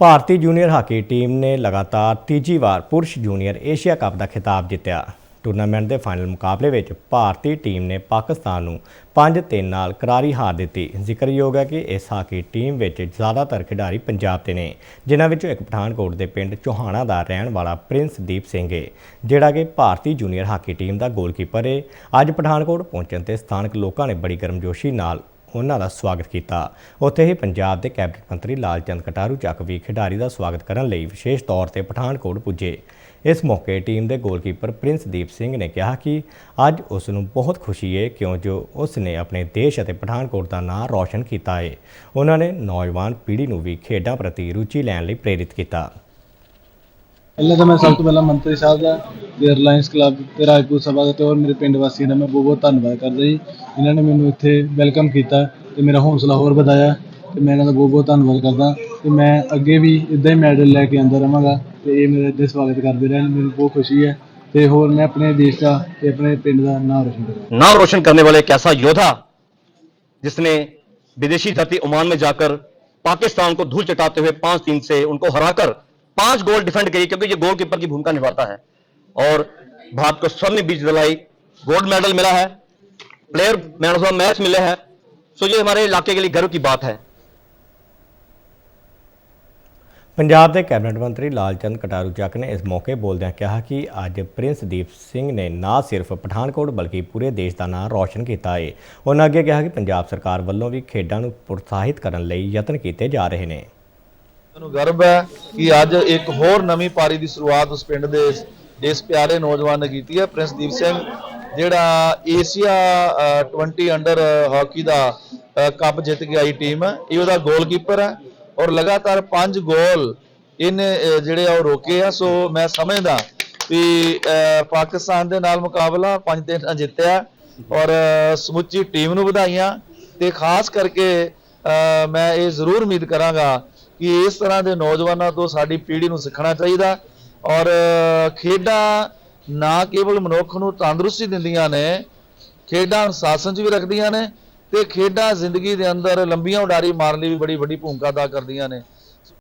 ਭਾਰਤੀ junior hockey team ਨੇ ਲਗਾਤਾਰ ਤੀਜੀ ਵਾਰ ਪੁਰਸ਼ ਜੂਨੀਅਰ ਏਸ਼ੀਆ ਕੱਪ ਦਾ ਖਿਤਾਬ ਜਿੱਤਿਆ। ਟੂਰਨਾਮੈਂਟ ਦੇ ਫਾਈਨਲ ਮੁਕਾਬਲੇ ਵਿੱਚ ਭਾਰਤੀ ਟੀਮ ਨੇ ਪਾਕਿਸਤਾਨ ਨੂੰ 5-3 ਨਾਲ ਕਰਾਰੀ ਹਾਰ ਦਿੱਤੀ। ਜ਼ਿਕਰਯੋਗ ਹੈ ਕਿ ਇਸ ਹਾਕੀ ਟੀਮ ਵਿੱਚ ਜ਼ਿਆਦਾਤਰ ਖਿਡਾਰੀ ਪੰਜਾਬ ਦੇ ਨੇ, ਜਿਨ੍ਹਾਂ ਵਿੱਚੋਂ ਇੱਕ ਪਠਾਨਕੋਟ ਦੇ ਪਿੰਡ ਚੋਹਾਣਾ ਦਾ ਰਹਿਣ ਵਾਲਾ ਪ੍ਰਿੰਸ ਦੀਪ ਸਿੰਘ ਹੈ ਜਿਹੜਾ ਕਿ ਭਾਰਤੀ ਜੂਨੀਅਰ ਹਾਕੀ ਟੀਮ ਦਾ ਗੋਲਕੀਪਰ ਹੈ ਅੱਜ ਪਠਾਨਕੋਟ ਪਹੁੰਚਣ ਤੇ ਸਥਾਨਕ ਲੋਕਾਂ ਨੇ ਬੜੀ ਗਰਮਜੋਸ਼ੀ ਨਾਲ ਉਹਨਾਂ ਦਾ ਸਵਾਗਤ ਕੀਤਾ। ਉੱਥੇ ਹੀ ਪੰਜਾਬ ਦੇ ਕੈਬਨਿਟ ਮੰਤਰੀ ਲਾਲਚੰਦ ਕਟਾਰੂ ਚੱਕ ਵੀ ਖਿਡਾਰੀ ਦਾ ਸਵਾਗਤ ਕਰਨ ਲਈ ਵਿਸ਼ੇਸ਼ ਤੌਰ ਤੇ ਪਠਾਨਕੋਟ ਪੁੱਜੇ। ਇਸ ਮੌਕੇ ਟੀਮ ਦੇ ਗੋਲਕੀਪਰ ਪ੍ਰਿੰਸਦੀਪ ਸਿੰਘ ਨੇ ਕਿਹਾ ਕਿ ਅੱਜ ਉਸ ਨੂੰ ਬਹੁਤ ਖੁਸ਼ੀ ਹੈ ਕਿਉਂ ਜੋ ਉਸ ਨੇ ਆਪਣੇ ਦੇਸ਼ ਅਤੇ ਪਠਾਨਕੋਟ ਦਾ ਨਾਂ ਰੌਸ਼ਨ ਕੀਤਾ ਹੈ ਉਹਨਾਂ ਨੇ ਨੌਜਵਾਨ ਪੀੜ੍ਹੀ ਨੂੰ ਵੀ ਖੇਡਾਂ ਪ੍ਰਤੀ ਰੁਚੀ ਲੈਣ ਲਈ ਪ੍ਰੇਰਿਤ ਕੀਤਾ। ਪਹਿਲਾਂ ਤਾਂ ਮੈਂ ਸਭ ਤੋਂ ਪਹਿਲਾਂ ਮੰਤਰੀ ਸਾਹਿਬ ਦਾ ਤੇ ਰਿਲਾਇੰਸ ਕਲੱਬ ਤੇ ਰਾਜਪੂਤ ਸਭਾ ਦਾ ਤੇ ਹੋਰ ਮੇਰੇ ਪਿੰਡ ਵਾਸੀਆਂ ਦਾ ਮੈਂ ਬਹੁਤ ਬਹੁਤ ਧੰਨਵਾਦ ਕਰਦਾ ਜੀ ਜਿਨ੍ਹਾਂ ਨੇ ਮੈਨੂੰ ਇੱਥੇ ਵੈਲਕਮ ਕੀਤਾ ਤੇ ਮੇਰਾ ਹੌਸਲਾ ਹੋਰ ਵਧਾਇਆ ਤੇ ਮੈਂ ਇਹਨਾਂ ਦਾ ਬਹੁਤ ਬਹੁਤ ਧੰਨਵਾਦ ਕਰਦਾ ਤੇ ਮੈਂ ਅੱਗੇ ਵੀ ਇਦਾਂ ਹੀ ਮੈਡਲ ਲੈ ਕੇ ਆਉਂਦਾ ਰਵਾਂਗਾ ਤੇ ਇਹ ਮੇਰਾ ਇੱਦਾਂ ਸਵਾਗਤ ਕਰਦੇ ਰਹਿਣ ਮੈਨੂੰ ਬਹੁਤ ਖੁਸ਼ੀ ਹੈ ਤੇ ਹੋਰ ਮੈਂ ਆਪਣੇ ਦੇਸ਼ ਦਾ ਤੇ ਆਪਣੇ ਪਿੰਡ ਦਾ ਨਾਮ ਰੋਸ਼ਨ ਕਰਾਂ नाम रोशन करने वाले एक ऐसा योद्धा जिसने विदेशी धरती ओमान में जाकर पाकिस्तान को धूल चटाते हुए पांच तीन से उनको हराकर पांच गोल डिफेंड किए क्योंकि ये गोलकीपर की भूमिका निभाता है और भारत को स्वर्ण बीज दिलाई गोल्ड मेडल मिला है player man of the match मिले हैं सो ये हमारे इलाके के लिए गर्व की बात है ਪੰਜਾਬ ਦੇ ਕੈਬਨਿਟ ਮੰਤਰੀ ਲਾਲਚੰਦ ਕਟਾਰੂ ਚੱਕ ਨੇ ਇਸ ਮੌਕੇ ਬੋਲਦਿਆਂ ਕਿਹਾ ਕਿ ਅੱਜ ਪ੍ਰਿੰਸਦੀਪ ਸਿੰਘ ਨੇ ਨਾ ਸਿਰਫ ਪਠਾਨਕੋਟ ਬਲਕਿ ਪੂਰੇ ਦੇਸ਼ ਦਾ ਨਾਮ ਰੌਸ਼ਨ ਕੀਤਾ ਹੈ ਉਹਨਾਂ ਅੱਗੇ ਕਿਹਾ ਕਿ ਪੰਜਾਬ ਸਰਕਾਰ ਵੱਲੋਂ ਵੀ ਖੇਡਾਂ ਨੂੰ ਪ੍ਰੋਤਸਾਹਿਤ ਕਰਨ ਲਈ ਯਤਨ ਕੀਤੇ ਜਾ ਰਹੇ ਨੇ ਮੈਨੂੰ ਗਰਵ ਹੈ ਕਿ ਅੱਜ ਇੱਕ ਹੋਰ ਨਵੀਂ ਪਾਰੀ ਦੀ ਸ਼ੁਰੂਆਤ ਉਸ ਪਿੰਡ ਦੇ ਇਸ- ਪਿਆਰੇ ਨੌਜਵਾਨ ਨੇ ਕੀਤੀ ਹੈ। ਪ੍ਰਿੰਸਦੀਪ ਸਿੰਘ ਜਿਹੜਾ ਏਸ਼ੀਆ ਅ, 20 ਅੰਡਰ ਹਾਕੀ ਦਾ ਕੱਪ ਜਿੱਤ ਕੇ ਆਈ ਟੀਮ ਹੈ ਇਹ ਉਹਦਾ ਗੋਲਕੀਪਰ ਹੈ ਔਰ ਲਗਾਤਾਰ 5 ਗੋਲ ਇਹਨੇ ਜਿਹੜੇ ਆ ਉਹ ਰੋਕੇ ਆ। ਸੋ ਮੈਂ ਸਮਝਦਾ ਵੀ ਪਾਕਿਸਤਾਨ ਦੇ ਨਾਲ ਮੁਕਾਬਲਾ 5-3 ਨਾਲ ਜਿੱਤਿਆ ਔਰ ਸਮੁੱਚੀ ਟੀਮ ਨੂੰ ਵਧਾਈਆਂ ਤੇ ਖਾਸ ਕਰਕੇ ਮੈਂ ਇਹ ਜ਼ਰੂਰ ਉਮੀਦ ਕਰਾਂਗਾ ਕਿ ਇਸ ਤਰ੍ਹਾਂ ਦੇ ਨੌਜਵਾਨਾਂ ਤੋਂ ਸਾਡੀ ਪੀੜ੍ਹੀ ਨੂੰ ਸਿੱਖਣਾ ਚਾਹੀਦਾ ਔਰ ਖੇਡਾਂ ਨਾ ਕੇਵਲ ਮਨੁੱਖ ਨੂੰ ਤੰਦਰੁਸਤੀ ਦਿੰਦੀਆਂ ਨੇ, ਖੇਡਾਂ ਅਨੁਸ਼ਾਸਨ 'ਚ ਵੀ ਰੱਖਦੀਆਂ ਨੇ ਤੇ ਖੇਡਾਂ ਜ਼ਿੰਦਗੀ ਦੇ ਅੰਦਰ ਲੰਬੀਆਂ ਉਡਾਰੀ ਮਾਰਨ ਲਈ ਵੀ ਬੜੀ ਵੱਡੀ ਭੂਮਿਕਾ ਅਦਾ ਕਰਦੀਆਂ ਨੇ।